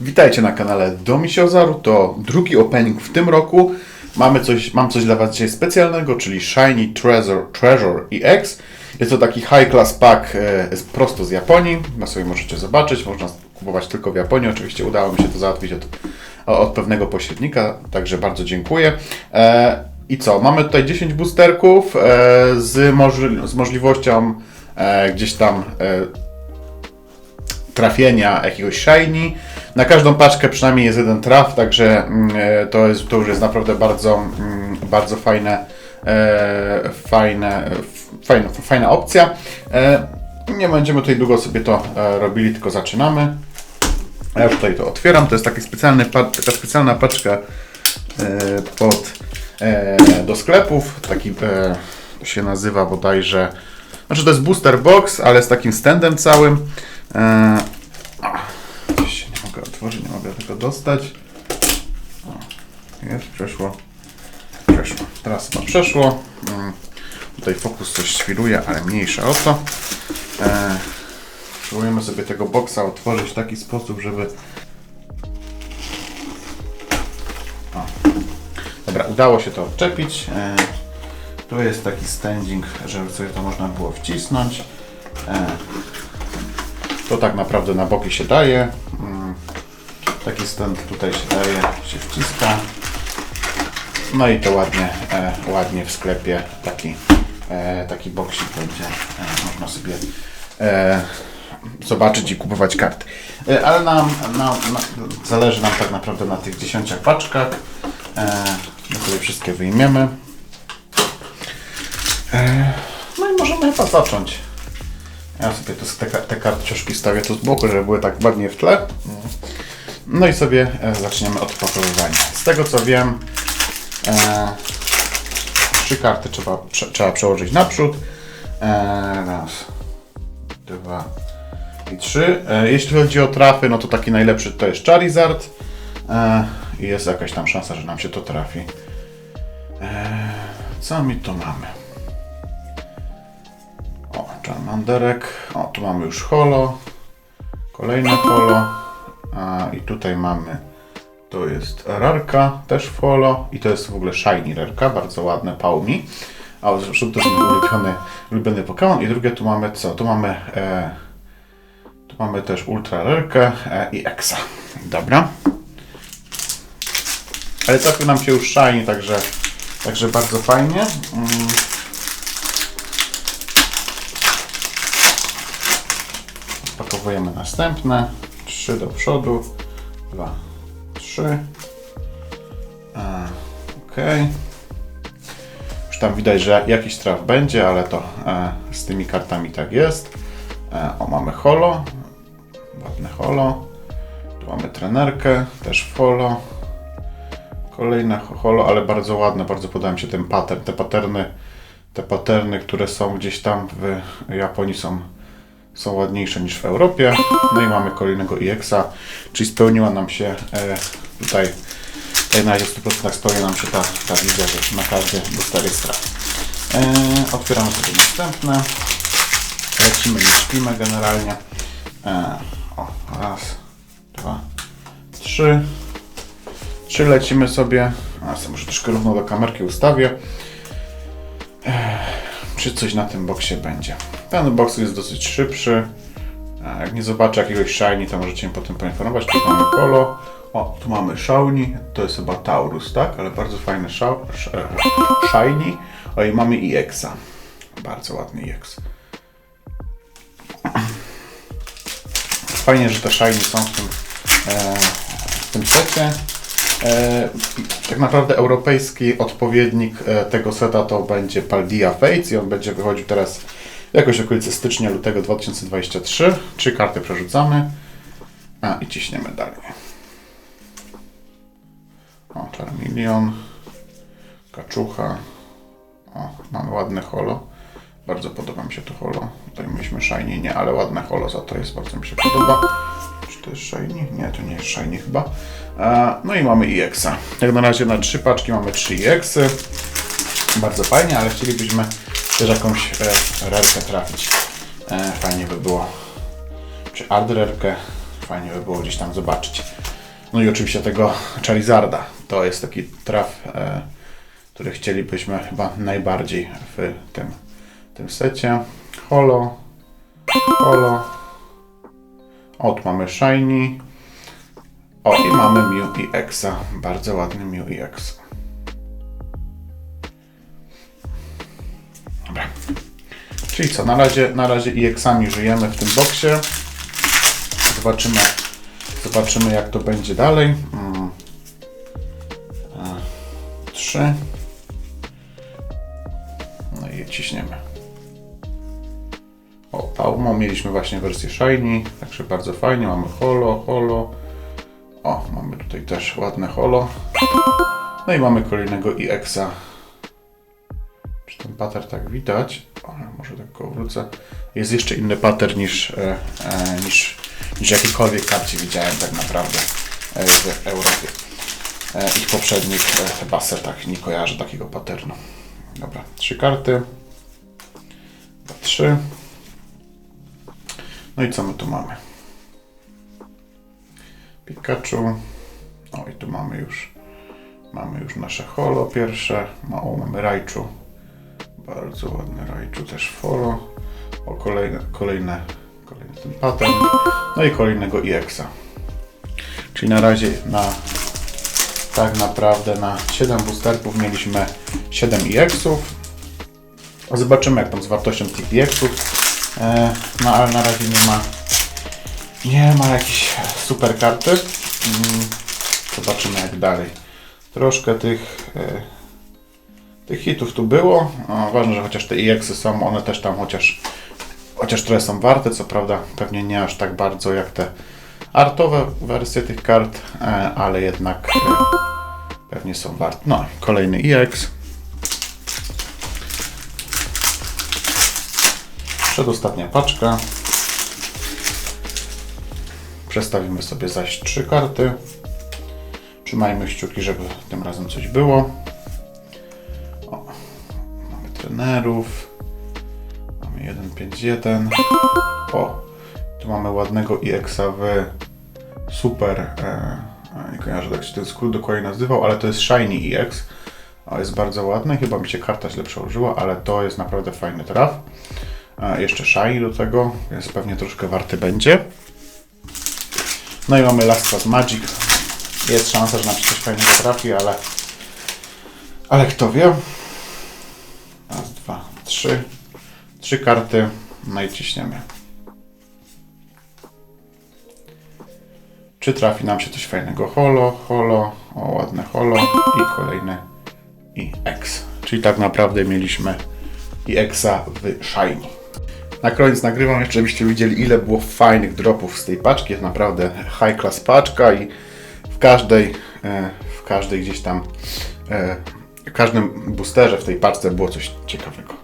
Witajcie na kanale Domisiozaru. To drugi opening w tym roku. Mamy coś, mam coś dla Was dzisiaj specjalnego, czyli Shiny Treasure, Treasure EX. Jest to taki high class pack e, prosto z Japonii. Na sobie możecie zobaczyć. Można kupować tylko w Japonii. Oczywiście udało mi się to załatwić od, od pewnego pośrednika, także bardzo dziękuję. E, I co? Mamy tutaj 10 boosterków e, z, z możliwością e, gdzieś tam e, trafienia jakiegoś shiny. Na każdą paczkę przynajmniej jest jeden traf, także mm, e, to, jest, to już jest naprawdę bardzo, mm, bardzo fajne, e, fajne, fajna, fajna opcja. E, nie będziemy tutaj długo sobie to robili, tylko zaczynamy. Ja już tutaj to otwieram. To jest taki specjalny, taka specjalna paczka pod, do sklepów. Taki się nazywa bodajże. Znaczy to jest booster box, ale z takim standem całym. E, a, gdzieś się otworzyć, nie mogę tego dostać. O, jest, przeszło. Przeszło. Teraz chyba przeszło. Mm, Tutaj fokus coś świruje, ale mniejsza o to. E, Spróbujemy sobie tego boksa otworzyć w taki sposób, żeby O. Dobra, udało się to odczepić. E, tu jest taki standing, żeby sobie to można było wcisnąć. E, to tak naprawdę na boki się daje. Taki stand tutaj się daje, się wciska. No i to ładnie, e, ładnie w sklepie taki, e, taki boksik będzie. E, można sobie e, zobaczyć i kupować karty. E, ale nam, na, zależy nam tak naprawdę na tych 10 paczkach. E, wszystkie wyjmiemy. E, no i możemy chyba zacząć. Ja sobie te, te karteczki stawię tu z boku, żeby były tak ładnie w tle. No i sobie e, zaczniemy od pakowywania. Z tego co wiem, e, trzy karty trzeba, prze, trzeba przełożyć naprzód. E, raz, dwa i trzy. E, jeśli chodzi o trafy, no to taki najlepszy to jest Charizard. E, I jest jakaś tam szansa, że nam się to trafi. E, co mi tu mamy? O, Charmanderek. O, tu mamy już holo. Kolejne holo. A, I tutaj mamy. To jest rarka, też w holo. I to jest w ogóle shiny rarka, bardzo ładne Paumi. A zresztą to jest ulubiony, ulubiony Pokémon. I drugie tu mamy co? Tu mamy. E, tu mamy też ultra rarkę e, i Exa. Dobra. Ale trafił nam się już shiny, także, także bardzo fajnie. Mm. Pakowujemy następne. Trzy do przodu. Dwa, trzy. E, Ok. Już tam widać, że jakiś traf będzie, ale to e, z tymi kartami tak jest. E, o, mamy holo. Ładne holo. Tu mamy trenerkę, też holo. Kolejne holo, ale bardzo ładne, bardzo podoba mi się ten pattern. Te paterny, te paterny, które są gdzieś tam w Japonii są są ładniejsze niż w Europie. No i mamy kolejnego EX-a, czyli spełniła nam się e, tutaj, tutaj na razie w 100% spełnia nam się ta, ta wizja, że na każdy booster jest traf. E, otwieramy sobie następne. Lecimy, nie śpimy generalnie. E, o, raz, dwa, trzy. Trzy lecimy sobie. A sobie może troszkę równo do kamerki ustawię czy coś na tym boksie będzie. Ten boks jest dosyć szybszy. Jak nie zobaczę jakiegoś shiny, to możecie mnie potem poinformować. Tu mamy polo. O, tu mamy Shauni. To jest chyba Taurus, tak? Ale bardzo fajny e, shiny. O i mamy EX-a. Bardzo ładny EX. Fajnie, że te shiny są w tym, e, w tym secie. E, tak naprawdę europejski odpowiednik e, tego seta to będzie Paldia Fates i on będzie wychodził teraz jakoś w okolicy stycznia, lutego 2023. Trzy karty przerzucamy a, i ciśniemy dalej. O, Charmeleon, Kaczucha. O, mamy ładne holo. Bardzo podoba mi się to holo. Tutaj mieliśmy shiny, nie, ale ładne holo za to jest, bardzo mi się podoba. Czy to jest shiny? Nie, to nie jest shiny chyba. E, no i mamy EX-a. Jak na razie na trzy paczki mamy trzy EX-y. Bardzo fajnie, ale chcielibyśmy też jakąś e, rarkę trafić. E, fajnie by było. Czy art rarkę fajnie by było gdzieś tam zobaczyć. No i oczywiście tego Charizarda. To jest taki traf, e, który chcielibyśmy chyba najbardziej w tym, tym secie. Holo, holo. O, tu mamy Shiny. O, i mamy Mew i Exa. Bardzo ładny Mew i Exa. Dobra. Czyli co, na razie, na razie i Exami żyjemy w tym boksie. Zobaczymy, zobaczymy jak to będzie dalej. Mm. E, Trzy. No i je ciśniemy. O, Paumo mieliśmy właśnie wersję Shiny, także bardzo fajnie. Mamy holo, holo. O, mamy tutaj też ładne holo. No i mamy kolejnego EX-a. Ten pattern tak widać? Ale może tak go wrócę. Jest jeszcze inny pattern niż, e, e, niż, niż jakiejkolwiek karcie widziałem tak naprawdę e, w Europie. E, ich poprzednich e, chyba setach nie kojarzę takiego patternu. Dobra, trzy karty. Trzy. No i co my tu mamy? Pikachu. O i tu mamy już mamy już nasze holo pierwsze. No, mamy Raichu. Bardzo ładny Raichu też w holo. O kolejne, kolejne, kolejny ten pattern. No i kolejnego EX-a. Czyli na razie na tak naprawdę na 7 boosterków mieliśmy 7 EX-ów. Zobaczymy jak tam z wartością tych EX-ów. E, no ale na razie nie ma nie ma jakiejś super karty. Mm, Zobaczymy jak dalej. Troszkę tych, e, tych hitów tu było. Ważne, że chociaż te EX-y są, one też tam chociaż, chociaż trochę są warte. Co prawda pewnie nie aż tak bardzo jak te artowe wersje tych kart, e, ale jednak e, pewnie są warte. No, kolejny EX. Przedostatnia paczka. Przestawimy sobie zaś trzy karty. Trzymajmy kciuki, żeby tym razem coś było. O, mamy trenerów. Mamy 151. O, tu mamy ładnego EX-a w super. E, nie kojarzę jak się ten skrót dokładnie nazywał, ale to jest Shiny EX. O, jest bardzo ładny. Chyba mi się karta źle przełożyła, ale to jest naprawdę fajny traf. E, jeszcze Shiny do tego, więc pewnie troszkę warty będzie. No i mamy Last Pass Magic. Jest szansa, że nam się coś fajnego trafi, ale, ale kto wie. Trzy. Trzy karty. No i. Czy trafi nam się coś fajnego? Holo, holo, o ładne holo i kolejny i X. Czyli tak naprawdę mieliśmy i Exa w Shiny. Na koniec nagrywam jeszcze, żebyście widzieli ile było fajnych dropów z tej paczki. Jest naprawdę high class paczka i w każdej, e, w każdej gdzieś tam, e, w każdym boosterze w tej paczce było coś ciekawego.